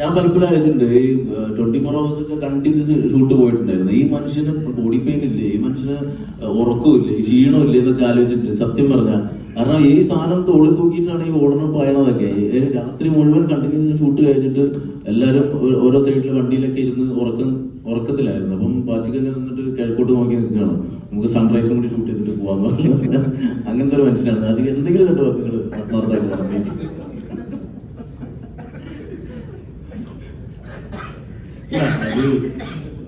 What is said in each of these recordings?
ഞാൻ പലപ്പോഴും ആലോചിച്ചിട്ടുണ്ട് ഈ ട്വന്റി ഫോർ അവേഴ്സ് ഒക്കെ കണ്ടിന്യൂസ് ഷൂട്ട് പോയിട്ടുണ്ടായിരുന്നു. ഈ മനുഷ്യന് ബോഡി പെയിൻ ഇല്ലേ ഈ മനുഷ്യന് ഉറക്കമില്ലേ ക്ഷീണമില്ലേ എന്നൊക്കെ ആലോചിച്ചിട്ടുണ്ട് സത്യം പറഞ്ഞാൽ കാരണം ഈ സാധനം തോളി തൂക്കിയിട്ടാണ് ഈ ഓടണം പായണതൊക്കെ. രാത്രി മുഴുവൻ കണ്ടിന്യൂസ് ഷൂട്ട് കഴിഞ്ഞിട്ട് എല്ലാവരും ഓരോ സൈഡിൽ വണ്ടിയിലൊക്കെ ഇരുന്ന് ഉറക്കം ഉറക്കത്തിലായിരുന്നു. അപ്പം പാച്ചിക്കൊക്കെ നിന്നിട്ട് കിഴക്കോട്ട് നോക്കി നിൽക്കുകയാണ്. നമുക്ക് സൺറൈസും കൂടി ഷൂട്ട് ചെയ്തിട്ട് പറഞ്ഞത് അങ്ങനത്തെ ഒരു മനുഷ്യനാണ്. പാച്ചിക്ക് എന്തെങ്കിലും രണ്ട് വാക്കുകൾ അത്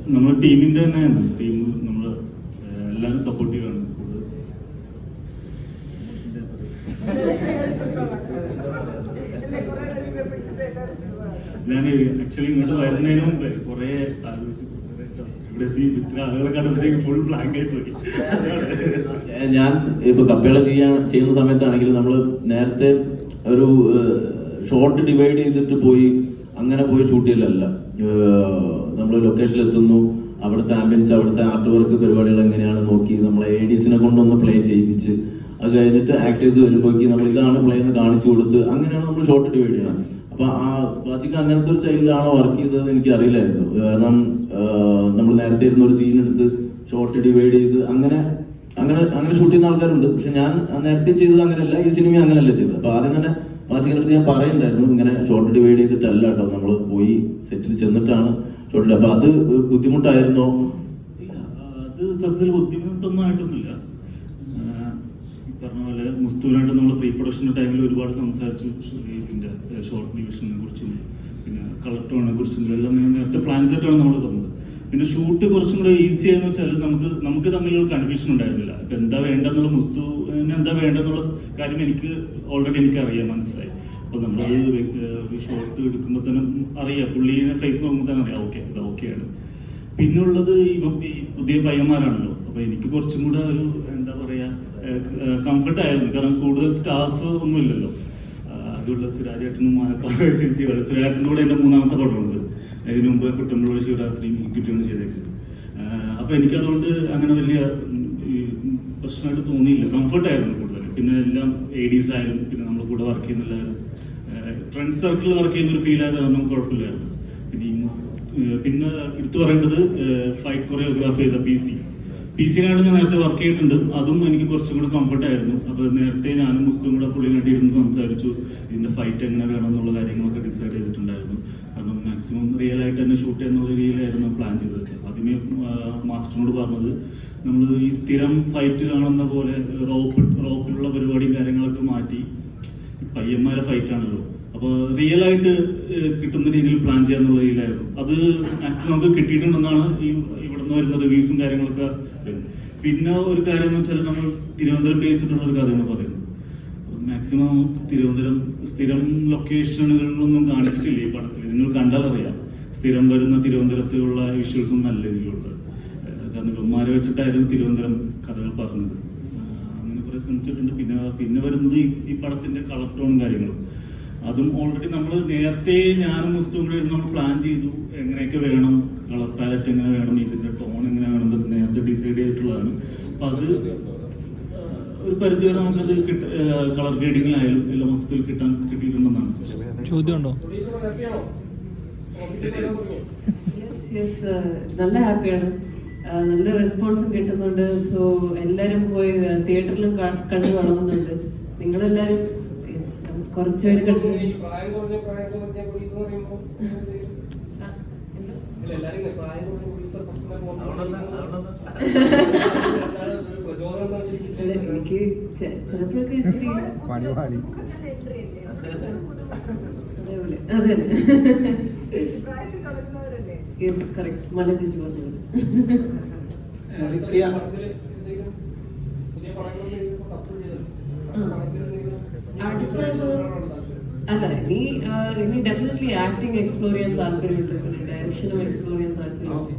നമ്മുടെ ടീമിന്റെ തന്നെയാണ് ടീം നമ്മൾ എല്ലാവരും സപ്പോർട്ടീവാണ് ഞാൻ ആക്ച്വലി ഇങ്ങോട്ട് വരുന്നതിന് മുമ്പ് കുറെ ആലോചിച്ചു ഞാൻ ഇപ്പൊ കപ്പേള ചെയ്യാൻ ചെയ്യുന്ന സമയത്താണെങ്കിലും നമ്മൾ നേരത്തെ ഒരു ഷോർട്ട് ഡിവൈഡ് ചെയ്തിട്ട് പോയി അങ്ങനെ പോയി ഷൂട്ട് ചെയ്യലല്ല. നമ്മൾ ലൊക്കേഷനിൽ എത്തുന്നു. അവിടുത്തെ ആംബിയൻസ് അവിടുത്തെ ആർട്ട് വർക്ക് പരിപാടികൾ എങ്ങനെയാണ് നോക്കി നമ്മളെ എ ഡിസിനെ കൊണ്ടൊന്ന് പ്ലേ ചെയ്യിപ്പിച്ച്. അത് കഴിഞ്ഞിട്ട് ആക്ടേഴ്സ് വരുമ്പോഴേക്ക് നമ്മൾ ഇതാണ് പ്ലേ എന്ന് കാണിച്ചു കൊടുത്ത് അങ്ങനെയാണ് നമ്മൾ ഷോർട്ട് ഡിവൈഡ് ചെയ്യുന്നത് അപ്പൊ ആ പാച്ചിക്ക് അങ്ങനത്തെ ഒരു സ്റ്റൈലിലാണ് വർക്ക് ചെയ്തതെന്ന് എനിക്ക് അറിയില്ലായിരുന്നു. കാരണം നമ്മൾ നേരത്തെ ഇരുന്ന ഒരു സീൻ എടുത്ത് ഷോർട്ട് ഡിവൈഡ് ചെയ്ത് അങ്ങനെ അങ്ങനെ അങ്ങനെ ഷൂട്ട് ചെയ്യുന്ന ആൾക്കാരുണ്ട്. പക്ഷെ ഞാൻ നേരത്തെ ചെയ്തത് അങ്ങനെയല്ല ഈ സിനിമ അങ്ങനെയല്ല ചെയ്തത്. അപ്പൊ ആദ്യം തന്നെ പാച്ചിക്കിന്റെ അടുത്ത് ഞാൻ പറയുന്നുണ്ടായിരുന്നു. ഇങ്ങനെ ഷോർട്ട് ഡിവൈഡ് ചെയ്തിട്ടല്ല കേട്ടോ. നമ്മൾ പോയി സെറ്റിൽ ചെന്നിട്ടാണ് ഷോർട്ട് അപ്പൊ അത് ബുദ്ധിമുട്ടായിരുന്നോ? അത് സത്യത്തിൽ ബുദ്ധിമുട്ടൊന്നും ആയിട്ടൊന്നുമില്ല. പറഞ്ഞ പോലെ മുസ്തുവിനായിട്ട് നമ്മൾ പ്രീ പ്രൊഡക്ഷൻ ടൈമിൽ ഒരുപാട് സംസാരിച്ചു. ഇതിന്റെ ഷോർട്ട് ഡിവിഷനെ കുറിച്ചും പിന്നെ കളർ ടോണിനെ കുറിച്ചും എല്ലാം നേരത്തെ പ്ലാൻ ചെയ്തിട്ടാണ് നമ്മൾ തന്നത്. പിന്നെ ഷൂട്ട് കുറച്ചും കൂടെ ഈസി ആയെന്ന് വെച്ചാൽ നമുക്ക് നമുക്ക് തമ്മിലൊരു കൺഫ്യൂഷൻ ഉണ്ടായിരുന്നില്ല. ഇപ്പൊ എന്താ വേണ്ടെന്നുള്ള മുസ്തുവിന് എന്താ വേണ്ടെന്നുള്ള കാര്യം എനിക്ക് ഓൾറെഡി എനിക്ക് അറിയാം മനസ്സിലായി. അപ്പൊ നമ്മളത് ഷോർട്ട് എടുക്കുമ്പോൾ തന്നെ അറിയാം. പുള്ളിനെ ഫേസ് നോക്കുമ്പോൾ തന്നെ അറിയാം. ഓക്കെ ഇത് ഓക്കെയാണ് പിന്നുള്ളത് ഇവ ഈ പുതിയ പയ്യന്മാരാണല്ലോ. അപ്പൊ എനിക്ക് കുറച്ചും കൂടെ ഒരു എന്താ പറയാ കംഫർട്ട് ആയിരുന്നു. കാരണം കൂടുതൽ സ്റ്റാർസ് ഒന്നും ഇല്ലല്ലോ. അതുള്ള സുരാജേട്ടനും സുരാജേട്ടന്റെ കൂടെ എന്റെ മൂന്നാമത്തെ പടമുണ്ട്. അതിന് മുമ്പ് കുട്ടമ്പുഴ ശിവരാത്രി കിട്ടിയാണ് ചെയ്തേക്കുന്നത് അപ്പോൾ അപ്പൊ എനിക്കതുകൊണ്ട് അങ്ങനെ വലിയ പ്രശ്നമായിട്ട് തോന്നിയില്ല. കംഫർട്ട് ആയിരുന്നു കൂടുതൽ പിന്നെ എല്ലാം എ ആയാലും പിന്നെ നമ്മൾ കൂടെ വർക്ക് ചെയ്യുന്ന ഫ്രണ്ട് സർക്കിൾ വർക്ക് ചെയ്യുന്ന ഒരു ഫീൽ ആയത് കാരണം കുഴപ്പമില്ലായിരുന്നു പിന്നെ പിന്നെ എടുത്തു പറയേണ്ടത് ഫൈറ്റ് കൊറിയോഗ്രാഫ് ചെയ്ത പി സി പി സിനായിട്ട് ഞാൻ നേരത്തെ വർക്ക് ചെയ്തിട്ടുണ്ട്. അതും എനിക്ക് കുറച്ചും കൂടെ കംഫർട്ട് ആയിരുന്നു. അപ്പൊ നേരത്തെ ഞാനും മുസ്ലിം കൂടെ പുള്ളിനായിട്ട് ഇരുന്ന് സംസാരിച്ചു. ഇതിന്റെ ഫൈറ്റ് എങ്ങനെ വേണം എന്നുള്ള കാര്യങ്ങളൊക്കെ ഡിസൈഡ് ചെയ്തിട്ടുണ്ടായിരുന്നു. കാരണം മാക്സിമം റിയൽ ആയിട്ട് തന്നെ ഷൂട്ട് ചെയ്യുന്ന രീതിയിലായിരുന്നു പ്ലാൻ ചെയ്തത്. ആദ്യമേ മാസ്റ്ററിനോട് പറഞ്ഞത് നമ്മൾ ഈ സ്ഥിരം ഫൈറ്റ് കാണുന്ന പോലെ റോപ്പ് റോപ്പിലുള്ള പരിപാടിയും കാര്യങ്ങളൊക്കെ മാറ്റി പയ്യന്മാരെ ഫൈറ്റ് ആണല്ലോ അപ്പൊ റിയൽ ആയിട്ട് കിട്ടുന്ന രീതിയിൽ പ്ലാൻ ചെയ്യാന്നുള്ള രീതിയിലായിരുന്നു. അത് മാക്സിമം നമുക്ക് കിട്ടിയിട്ടുണ്ടെന്നാണ് ഈ ഇവിടുന്ന് വരുന്ന റിവ്യൂസും കാര്യങ്ങളൊക്കെ പിന്നെ ഒരു കാര്യം എന്ന് വെച്ചാൽ നമ്മൾ തിരുവനന്തപുരം ബേസിട്ടുള്ള ഒരു കഥയാണ് പറയുന്നത്. മാക്സിമം തിരുവനന്തപുരം സ്ഥിരം ലൊക്കേഷനുകളിലൊന്നും കാണിച്ചിട്ടില്ല ഈ പടത്തിൽ. നിങ്ങൾ കണ്ടാൽ അറിയാം സ്ഥിരം വരുന്ന തിരുവനന്തപുരത്തിലുള്ള വിഷ്വൽസും നല്ല രീതിയിലുണ്ട് കാരണം ഇവന്മാരെ വെച്ചിട്ടായിരുന്നു തിരുവനന്തപുരം കഥകൾ പറഞ്ഞത്. അങ്ങനെ കുറെ ശ്രമിച്ചിട്ടുണ്ട്. പിന്നെ പിന്നെ വരുന്നത് ഈ- പടത്തിന്റെ കളർ ടോണും കാര്യങ്ങളും. അതും ഓൾറെഡി നമ്മൾ നേരത്തെ ഞാനും മുസ്തും കൂടെ ഇരുന്ന് നമ്മൾ പ്ലാൻ ചെയ്തു. എങ്ങനെയൊക്കെ വേണം? കളർ പാലറ്റ് എങ്ങനെ വേണം? ഇതിന്റെ ടോൺ എങ്ങനെ വേണം? എന്നൊക്കെ നേരത്തെ ഡിസൈഡ് ചെയ്തിട്ടുള്ളതാണ്. അപ്പൊ അത് ഒരു പരിധി വരെ നമുക്കത് കളർ ഗ്രേഡിങ്ങിലായാലും എല്ലാം മൊത്തത്തിൽ കിട്ടാൻ കിട്ടിയിട്ടുണ്ടെന്നാണ്. ചോദ്യമുണ്ടോ? യെസ് യെസ് നല്ല ഹാപ്പിയാണ്. നല്ല റെസ്പോൺസും കിട്ടുന്നുണ്ട്. സോ എല്ലാരും പോയി തിയേറ്ററിലും കണ്ടു തുടങ്ങുന്നുണ്ട് നിങ്ങളെല്ലാവരും നൽകിയിരിക്കുന്നത് അല്ല എനിക്ക് ചിലപ്പോഴൊക്കെ ഇച്ചിരി അതേപോലെ. അതെ യെസ് കറക്റ്റ് മല ചേച്ചി പറഞ്ഞത് അല്ല ഇനി ഇനി ഡെഫിനറ്റ്ലി ആക്ടിങ് എക്സ്പ്ലോർ ചെയ്യാൻ താല്പര്യമുണ്ട്. പിന്നെ ഡയറക്ഷനും എക്സ്പ്ലോർ ചെയ്യാൻ താല്പര്യമുണ്ട്.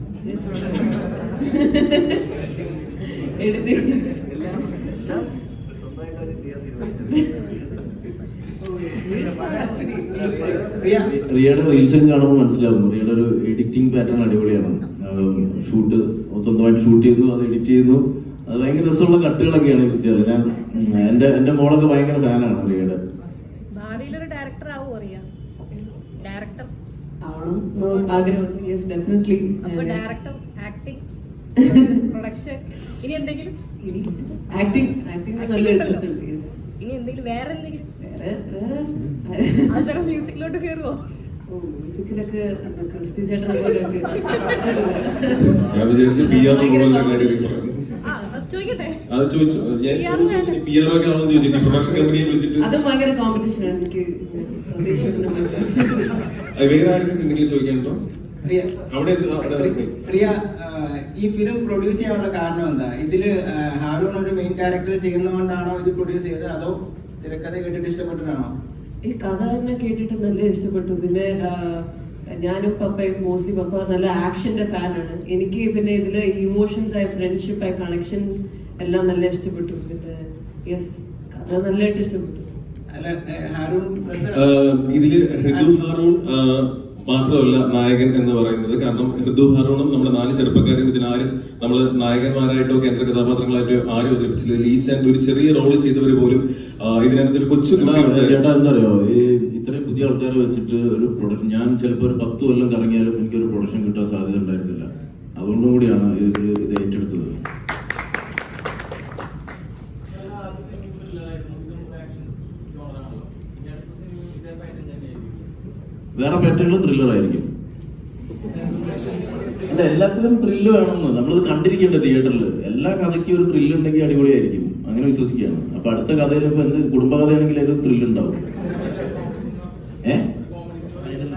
എടുത്ത്. റിയയുടെ റീൽസ് കാണുമ്പോൾ മനസ്സിലാവും. റിയയുടെ ഒരു എഡിറ്റിംഗ് പാറ്റേൺ അടിപൊളിയാണ്. ഷൂട്ട് സ്വന്തമായിട്ട് ഷൂട്ട് ചെയ്യുന്നു അത് എഡിറ്റ് ചെയ്യുന്നു. ഭയങ്കര രസമുള്ള കട്ടുകളൊക്കെയാണ് ചെയ്തത് ഞാൻ എന്റെ എന്റെ മോളൊക്കെ ഭയങ്കര ഫാനാണ് റിയയുടെ. ഭാവിയിലൊരു ഡയറക്ടർ ആവും അറിയാം. ഡയറക്ടർ പോകണം എന്ന് ആഗ്രഹമുണ്ട്. യെസ് ഡെഫിനറ്റ്ലി അപ്പൊ ഡയറക്ടർ പ്രൊഡക്ഷൻ ഇനി എന്തെങ്കിലും? നല്ല ഉണ്ടല്ലോ. ഇൻട്രസ്റ്റ് ഉണ്ട്. യെസ് ഇനി എന്തെങ്കിലും വേറെ എന്തെങ്കിലും? വേറെ വേറെ. അവസരം മ്യൂസിക്കിലോട്ട് കയറുമോ ക്രിസ്തി ചേട്ടനെ അത് ചോദിക്കട്ടെ? അത് ചോദിച്ചു. ഞാൻ പി ആർ ഒക്കെ ആണെന്ന് ചോദിച്ചു. പ്രൊഡക്ഷൻ കമ്പനിയെ വിളിച്ചിട്ട്. അത് ഭയങ്കര കോമ്പറ്റീഷൻ ആണ്. എനിക്ക് വേറെ ആർക്കും എന്തെങ്കിലും ചോദിക്കാനുണ്ടോ? പ്രിയ ഈ ഫിലിം പ്രൊഡ്യൂസ് ചെയ്യാനുള്ള കാരണം എന്താ? ഇതിൽ ഹാരൂൺ ഒരു മെയിൻ ക്യാരക്ടർ ചെയ്യുന്നതുകൊണ്ടാണോ ഇത് പ്രൊഡ്യൂസ് ചെയ്തത്? അതോ തിരക്കഥ കേട്ടിട്ട് ഇഷ്ടപ്പെട്ടിട്ടാണോ ഈ കഥ തന്നെ കേട്ടിട്ട് നല്ല ഇഷ്ടപ്പെട്ടു. പിന്നെ ഞാനും പപ്പയും മോസ്റ്റ്ലി പപ്പ നല്ല ആക്ഷന്റെ ഫാനാണ് എനിക്ക് പിന്നെ ഇതിൽ ഇമോഷൻസ് ആയ ഫ്രണ്ട്ഷിപ്പ് ആയ കണക്ഷൻ എല്ലാം നല്ല ഇഷ്ടപ്പെട്ടു. പിന്നെ യെസ് കഥ നല്ലതായിട്ട് ഇഷ്ടപ്പെട്ടു. ഇതിൽ ഹൃദു ഹാറൂൺ മാത്രമല്ല നായകൻ എന്ന് പറയുന്നത്. കാരണം ഹൃദു ഹാറൂണും നമ്മുടെ നാല് ചെറുപ്പക്കാരും ഇതിനാരും നമ്മൾ നായകന്മാരായിട്ടോ കേന്ദ്ര കഥാപാത്രങ്ങളായിട്ടോ ആരും അവതരിപ്പിച്ചില്ല ലീച്ച് ആൻഡ് ഒരു ചെറിയ റോൾ ചെയ്തവര് പോലും ഇതിനകത്ത് ഒരു കൊച്ചു ചേട്ടാ എന്താ പറയുക ഈ പുതിയ ആൾക്കാരെ വെച്ചിട്ട് ഒരു പ്രൊഡക്ഷൻ ഞാൻ ചിലപ്പോൾ ഒരു പത്ത് കൊല്ലം കറങ്ങിയാലും എനിക്കൊരു പ്രൊഡക്ഷൻ കിട്ടാൻ സാധ്യത ഉണ്ടായിരുന്നില്ല. അതുകൊണ്ടും കൂടിയാണ് ഇത് ഇത് ഏറ്റെടുത്തത്. വേറെ പാറ്റേണിൽ ത്രില്ലർ ആയിരിക്കും. അല്ല എല്ലാത്തിലും ത്രില്ല് വേണമെന്ന്. നമ്മളിത് കണ്ടിരിക്കേണ്ട തിയേറ്ററിൽ എല്ലാ കഥയ്ക്കും ഒരു ത്രില്ല് ഉണ്ടെങ്കിൽ അടിപൊളിയായിരിക്കും. അങ്ങനെ വിശ്വസിക്കുകയാണ്. അപ്പൊ അടുത്ത കഥയിൽ ഇപ്പൊ എന്ത് കുടുംബകഥയാണെങ്കിൽ അത് ത്രില്ല്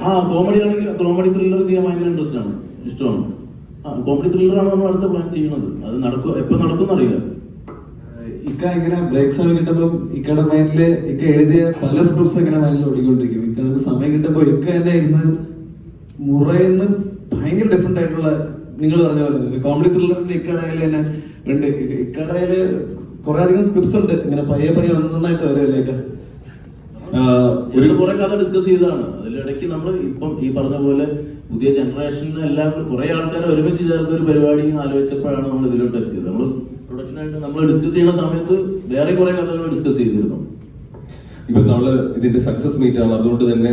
ആ കോമഡി ആണെങ്കിൽ കോമഡി ത്രില്ലർ ചെയ്യാൻ ഭയങ്കര ഇൻട്രസ്റ്റ് ആണ്. ഇഷ്ടമാണ്. ആ കോമഡി ത്രില്ലറാണ് നമ്മൾ അടുത്ത പ്ലാൻ ചെയ്യുന്നത്. അത് നടക്കും എപ്പോ നടക്കും അറിയില്ല. ഇക്ക ഇങ്ങനെ ബ്രേക്ക് സമയം കിട്ടുമ്പോൾ ഇക്കയുടെ മൈൻഡിൽ ഇക്ക എഴുതിയ പല സ്ക്രിപ്റ്റ്സ് ഇങ്ങനെ മൈൻഡിൽ ഓടിക്കൊണ്ടിരിക്കും. ഇക്ക നമുക്ക് സമയം കിട്ടുമ്പോൾ ഇക്ക തന്നെ ഇന്ന് മുറയെന്ന് ഭയങ്കര ഡിഫറെന്റ് ആയിട്ടുള്ള നിങ്ങൾ പറഞ്ഞ പോലെ കോമഡി ത്രില്ലറിന്റെ ഇക്കടയിൽ തന്നെ ഉണ്ട്. ഇക്കടയിൽ കുറെ അധികം സ്ക്രിപ്റ്റ്സ് ഉണ്ട്. ഇങ്ങനെ പയ്യെ പയ്യെ നന്നായിട്ട് വരുമല്ലേ ഇക്ക? ഒരു കുറെ കഥ ഡിസ്കസ് ചെയ്തതാണ്. അതിലിടയ്ക്ക് നമ്മൾ ഇപ്പം ഈ പറഞ്ഞ പോലെ പുതിയ ജനറേഷനിൽ എല്ലാം കുറെ ആൾക്കാരെ ഒരുമിച്ച് ചേർത്ത ഒരു പരിപാടി ആലോചിച്ചപ്പോഴാണ് നമ്മൾ ഇതിലോട്ട് എത്തിയത്. നമ്മൾ പ്രൊഡക്ഷനായിട്ട് നമ്മൾ ഡിസ്കസ് ചെയ്യുന്ന സമയത്ത് വേറെ കുറെ കഥകൾ ഡിസ്കസ് ചെയ്തിരുന്നു. ഇപ്പൊ നമ്മൾ ഇതിന്റെ സക്സസ് മീറ്റ് ആണ്. അതുകൊണ്ട് തന്നെ